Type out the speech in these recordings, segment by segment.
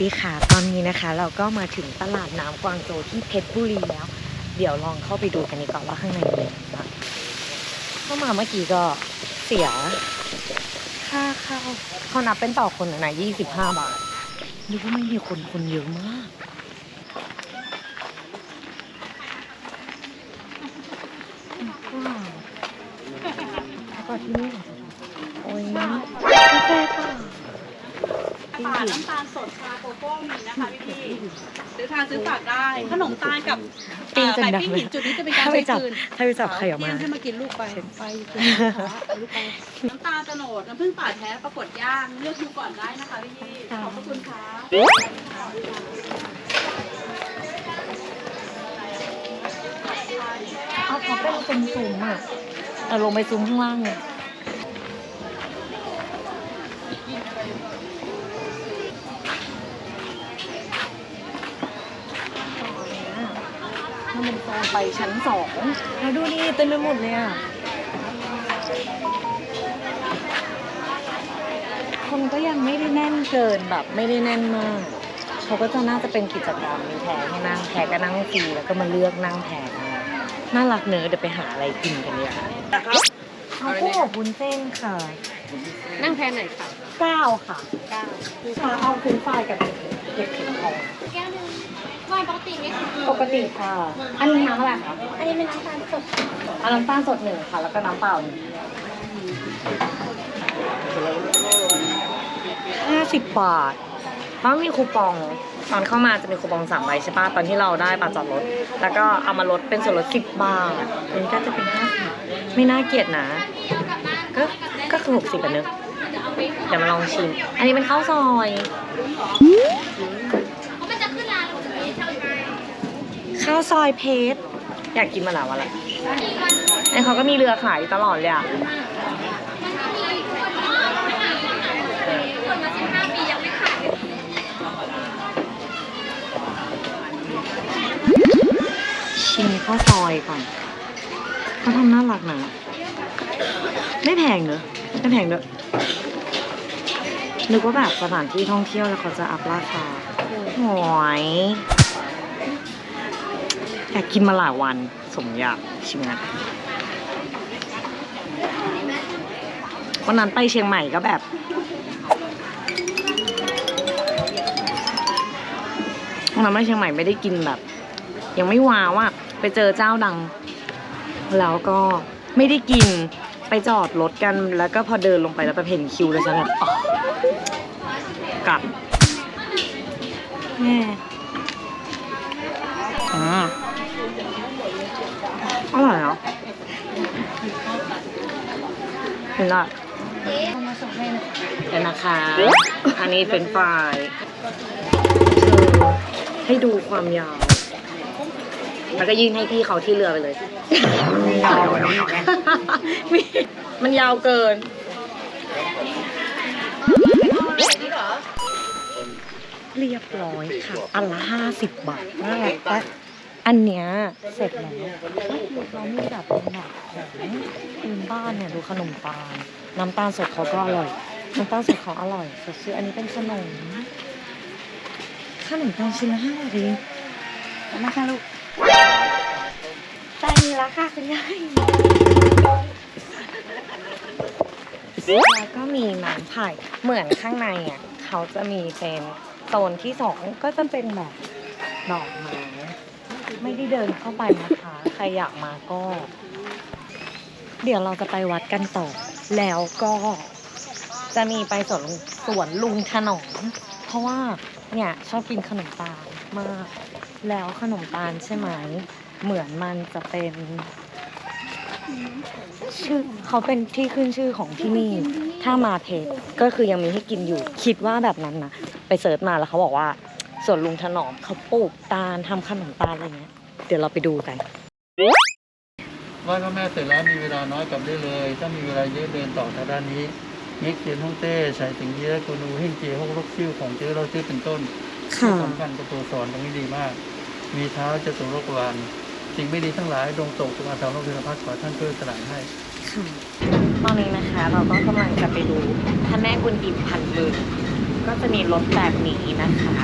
ดีค่ะ ตอนนี้นะคะ เราก็มาถึงตลาดน้ำกวางโจวที่เพชรบุรีแล้ว เดี๋ยวลองเข้าไปดูกันดีกว่าว่าข้างในมีอะไรบ้างเข้ามาเมื่อกี้ก็เสียค่าเข้าเขานับเป็นต่อคนนะยี่สิบห้าบาทดูว่าไม่มีคนคนเยอะมากว้าวแล้วก็ที่นี่โอ้ยกาแฟค่ะ ป่าน้ำตาลสดชาโกโก้มีนะคะพี่พี่ซื้อทานซื้อฝากได้ ขนมตาลกับปิ้งจนไก่ดังปิ้งเลยหินจุดนี้จะเป็นการถ้าไปใช้จับคืนถ้าไปจับใครออกมาเที่ยงให้มากินลูกไปไปกินลูกไปน้ำตาลโตโนดน้ำผึ้งป่าแท้ปรากฏย่างเลือกดูก่อนได้นะคะพี่พี่ขอบพระคุณค่ะเอาเขาเป็นซุ้มซุ้มๆอะเอาลงไปซุ้มข้างล่างเลย ถ้ามันโซนไปชั้นสองแล้วดูดิเต็มไปหมดเลยอะ คนก็ยังไม่ได้แน่นเกินแบบไม่ได้แน่นมาก เขาก็จะน่าจะเป็นกิจกรรมมีแพรให้นั่งแพรก็นั่งฟรีแล้วก็มาเลือกนั่งแพรมาน่ารักเนอะเดี๋ยวไปหาอะไรกินกันดีกว่าเอากุ้งอบวุ้นเส้นค่ะ นั่งแพนไหนคะเก้าค่ะเก้าค่ะเอาคุ้นไฟกับเห็ดเข็มทองแก้วหนึง วายปกติไหมคะปกติค่ะ อันนี้น้ำอะไรคะอันนี้เป็นน้ำตาลสดเอาน้ำตาลสดหนึ่งค่ะ แล้วก็น้ำเปล่าหนึ่งห้าสิบบาทเพราะมีคูปอง ตอนเข้ามาจะมีคูปองสามใบใช่ปะตอนที่เราได้บัตรจอดรถ แล้วก็เอามาลดเป็นส่วนลดสิบบาทอันนี้ก็จะเป็นห้าสิบไม่น่าเกลียดนะ ก็ ก็คือหกสิบอะเนอะเดี๋ยวมาลองชิม อันนี้เป็นข้าวซอย ข้าวซอยเพชรอยากกินมาหลายวันแล้วไอ้เขาก็มีเรือขายตลอดเลยอะมันก็มีคนที่ไม่ขายคนมาสิบห้าปียังไม่ขายเลยชิมข้าวซอยก่อนเขาทำน่ารักนะไม่แพงเนอะไม่แพงเนอะนึกว่าแบบสถานที่ท่องเที่ยวแล้วเขาจะอัพราคาหอย อยากกินมาหลายวันสมอยากชิมนะวันนั้นไปเชียงใหม่ก็แบบ วันนั้นไปเชียงใหม่ไม่ได้กินแบบ ยังไม่ว้าวอะไปเจอเจ้าดัง แล้วก็ไม่ได้กินไปจอดรถกันแล้วก็พอเดินลงไปแล้วไปเห็นคิวแล้วฉันแบบกลับแม่อ่าอร่อยเนาะ เห็นละเดี๋ยวนะคะ อันนี้เป็นไฟรายให้ดูความยาว แล้วก็ยื่นให้พี่เขาที่เรือไปเลย ยาวมันยาวเกินเรียบร้อยค่ะ อันละห้าสิบบาทมากแต่ อันเนี้ยเสร็จแล้วเรามีแบบเป็นแบบของพื้นบ้านเนี่ยดูขนมตาลน้ำตาลสดเขาก็อร่อยน้ำตาลสดเขาอร่อยสดชื่ออันนี้เป็นขนมขนมตาลชิ้นละห้าบาทเองนะคะลูกใจมีแล้วค่ะคุณยายแล้วก็มีน้ำไผ่เหมือนข้างในอะเขาจะมีเป็นโซนที่สองก็จะเป็นแบบดอกไม้ ไม่ได้เดินเข้าไปนะคะ ใครอยากมาก็ เดี๋ยวเราจะไปวัดกันต่อ แล้วก็จะมีไปสวนสวนลุงถนอมเพราะว่าเนี่ยชอบกินขนมตาลมาก แล้วขนมตาลใช่ไหม เหมือนมันจะเป็นชื่อเขาเป็นที่ขึ้นชื่อของที่นี่ ถ้ามาเพชรก็คือยังมีให้กินอยู่ คิดว่าแบบนั้นนะ ไปเสิร์ชมาแล้วเขาบอกว่า ส่วนลุงถนอมเขาปลูกตาลทำขนมตาลอะไรเงี้ย เดี๋ยวเราไปดูกันไหว้พระแม่เสร็จแล้วมีเวลาน้อยกลับได้เลยถ้ามีเวลาเยอะเดินต่อทางด้านนี้เงี้ยเขียนฮ่องเต้ใส่ถึงเยอะกูนูเฮ่งเจฮกลกชื่อของเจ้อเราชื่อเป็นต้นค่ะที่สำคัญกับตัวสอนตรงนี้ดีมาก มีเท้าจะสูงโรควานสิ่งไม่ดีทั้งหลายดงตกจงอาสาโลกเทวพัฒน์ขอท่านช่วยสลายให้ตอนนี้นะคะเราก็กำลังจะไปดูพระแม่กุนอิมพันเบิร์ก็จะมีรถแบบนี้นะคะ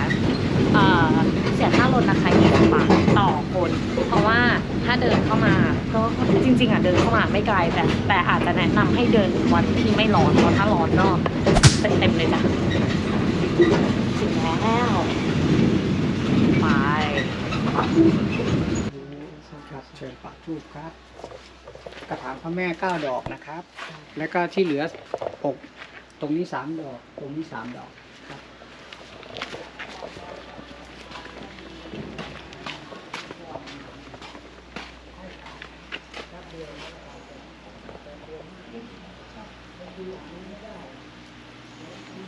เอ่อเสียค่ารถนะคะ20บาทต่อคน เพราะว่าถ้าเดินเข้ามาก็จ ริงๆอะเดินเข้ามาไม่ไกลแต่แต่อาจจะแนะนำให้เดินวันที่ไม่ร้อนเพราะถ้าร้อนก็เต็มเลยจ้ะถึงแล้วไปครับเชิญปักทูปครับ กระถางพระแม่เก้าดอกนะครับ แล้วก็ที่เหลือหกตรงนี้สามดอก ตรงนี้สามดอก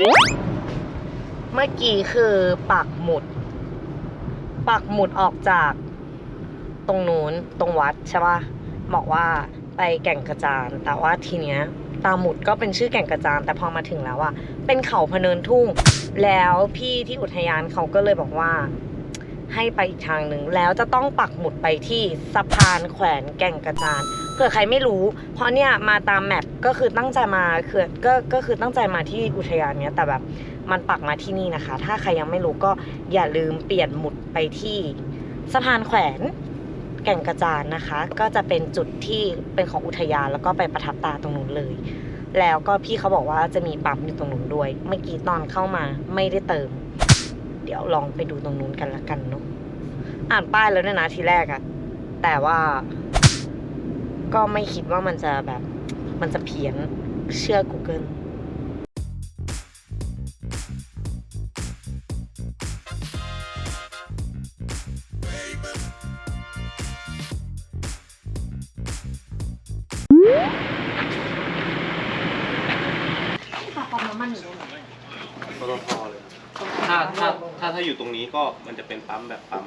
เมื่อกี้คือปักหมุด ปักหมุดออกจากตรงนู้นตรงวัดใช่ปะบอกว่าไปแก่งกระจาน แต่ว่าทีเนี้ยตามหมุดก็เป็นชื่อแก่งกระจาน แต่พอมาถึงแล้วอะเป็นเขาพเนินทุ่ง แล้วพี่ที่อุทยานเขาก็เลยบอกว่า ให้ไปอีกทางหนึ่งแล้วจะต้องปักหมุดไปที่สะพานแขวนแก่งกระจานเผื่อใครไม่รู้ เพราะเนี่ยมาตามแมปก็คือตั้งใจมาคือก็ก็คือตั้งใจมาที่อุทยานเนี้ยแต่แบบมันปักมาที่นี่นะคะ ถ้าใครยังไม่รู้ก็อย่าลืมเปลี่ยนหมุดไปที่สะพานแขวนแก่งกระจานนะคะ ก็จะเป็นจุดที่เป็นของอุทยานแล้วก็ไปประทับตาตรงนู้นเลย แล้วก็พี่เขาบอกว่าจะมีปั๊มอยู่ตรงนู้นด้วย เมื่อกี้ตอนเข้ามาไม่ได้เติม ดี๋ยวลองไปดูตรงนู้นกันละกันเนาะอ่านป้ายแล้วเนี่ยนะทีแรกอะแต่ว่า ก็ไม่คิดว่ามันจะแบบ มันจะเพี้ยนเชื่อ Google าถ้าอยู่ตรงนี้ก็มันจะเป็นปั๊มแบบปั๊ม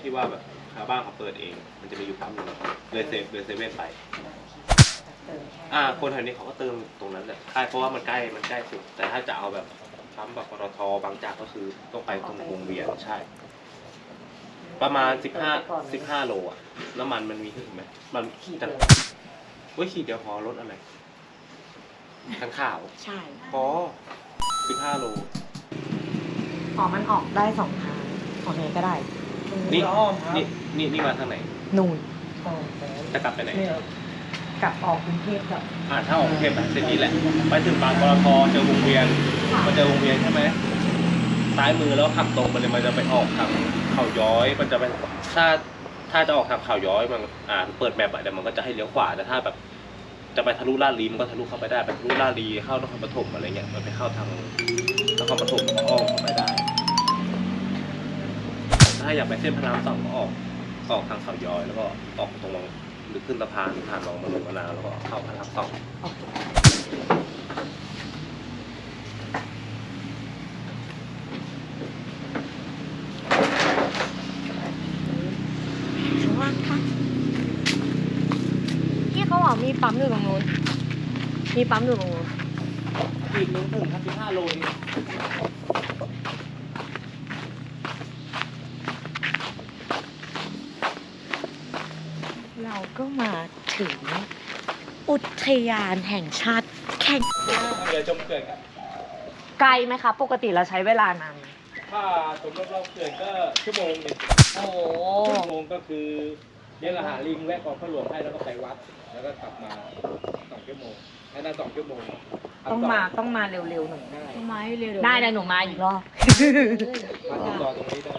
ที่ว่าแบบชาวบ้านเขาเปิดเอง มันจะมีอยู่ปั๊มหนึงเลยเซฟเลยเซเว่นไป อ่า คนแถวนี้เขาก็เติมตรงนั้นแหละใช่เพราะว่ามันใกล้มันใกล้สุด แต่ถ้าจะเอาแบบปั๊มแบบปตทบางจากก็คือต้องไปตรงวงเวียนใช่ ประมาณสิบห้าสิบห้าโลอะน้ำมันมันมีถึงไหมมันขีดจะเดียวเว้ยขีดเดียวพอรถอะไรคันข่าว ใช่ พอสิบห้าโล อ๋อมันออกได้สองทางออกไหนก็ได้นี่นี่นี่นี่มาทางไหน นูนจะกลับไปไหนกลับออกกรุงเทพกับ อ่าถ้าออกกรุงเทพแบบเส้นนี้แหละ ไปถึงบางปตทเจอวงเวียนมาเจอวงเวียนใช่ไหมซ้ายมือแล้วขับตรงไปเลยมันจะไปออกทางเขาย้อย มันจะไปถ้าถ้าจะออกทางเขาย้อยมันอ่าเปิดแมปอะเดี๋ยวมันก็จะให้เลี้ยวขวาแต่ถ้าแบบ จะไปทะลุลาดลีมันก็ทะลุเข้าไปได้ไปทะลุลาดลีเข้านครปฐมอะไรเงี้ยมันไปเข้าทาง นครปฐมก็ออมเข้าไปได้ ถ้าอยากไปเส้นพระรามสองก็ออกออกทางเขาย้อยแล้วก็ออกตรงหรือขึ้นสะพานผ่านหนองมะลุมะนาวแล้วก็เข้าพระรามสองที่เขาบอกมีปั๊มอยู่ตรงนู้น มีปั๊มอยู่ตรงนู้น อีกนึงถึงครับสิบห้าโลเองเราก็มาถึงอุทยานแห่งชาติแข่งเรือชมเขื่อนครับ ไกลไหมคะ ปกติเราใช้เวลานานไหมถ้าสมมติเราเขื่อนก็ชั่วโมงหนึงโอ้ชั่วโมงก็คือเลี้ยงอาหารลิงแวะกองพระหลวงให้แล้วก็ไปวัด แล้วก็กลับมาสองชั่วโมงให้ได้สองชั่วโมง ต้องมาต้องมาเร็วๆหน่อยได้ทำไมเร็วได้เลยหนูมาอีกรอบ มาติดต่อตรงนี้ได้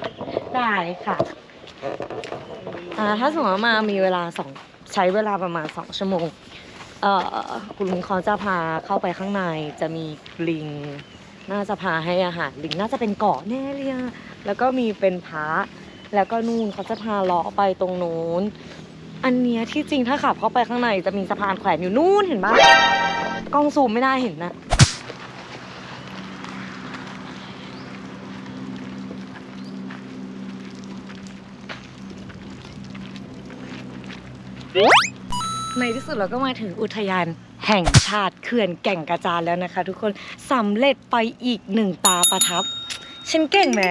ได้ค่ะอ่าถ้าสมมติว่ามามีเวลาสองใช้เวลาประมาณสองชั่วโมงเอ่อคุณลุงเขาจะพาเข้าไปข้างในจะมีลิง น่าจะพาให้อาหารลิงน่าจะเป็นเกาะแน่เลยอะแล้วก็มีเป็นพระแล้วก็นู่นเขาจะพาเลาะไปตรงนู้น อันเนี้ยที่จริงถ้าขับเข้าไปข้างในจะมีสะพานแขวนอยู่นู่นเห็นปะ กล้องซูมไม่น่าเห็นนะในที่สุดเราก็มาถึงอุทยานแห่งชาติเขื่อนแก่งกระจานแล้วนะคะ ทุกคนสำเร็จไปอีกหนึ่งตาประทับ ฉันเก่งไหม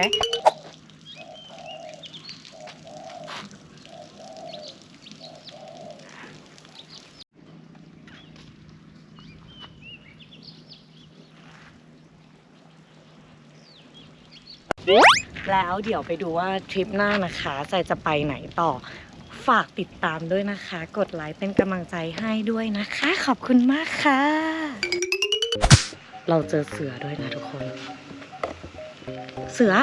แล้วเดี๋ยวไปดูว่าทริปหน้านะคะใจจะไปไหนต่อ ฝากติดตามด้วยนะคะ กดไลค์เป็นกำลังใจให้ด้วยนะคะ ขอบคุณมากค่ะ เราเจอเสือด้วยนะทุกคน เสือ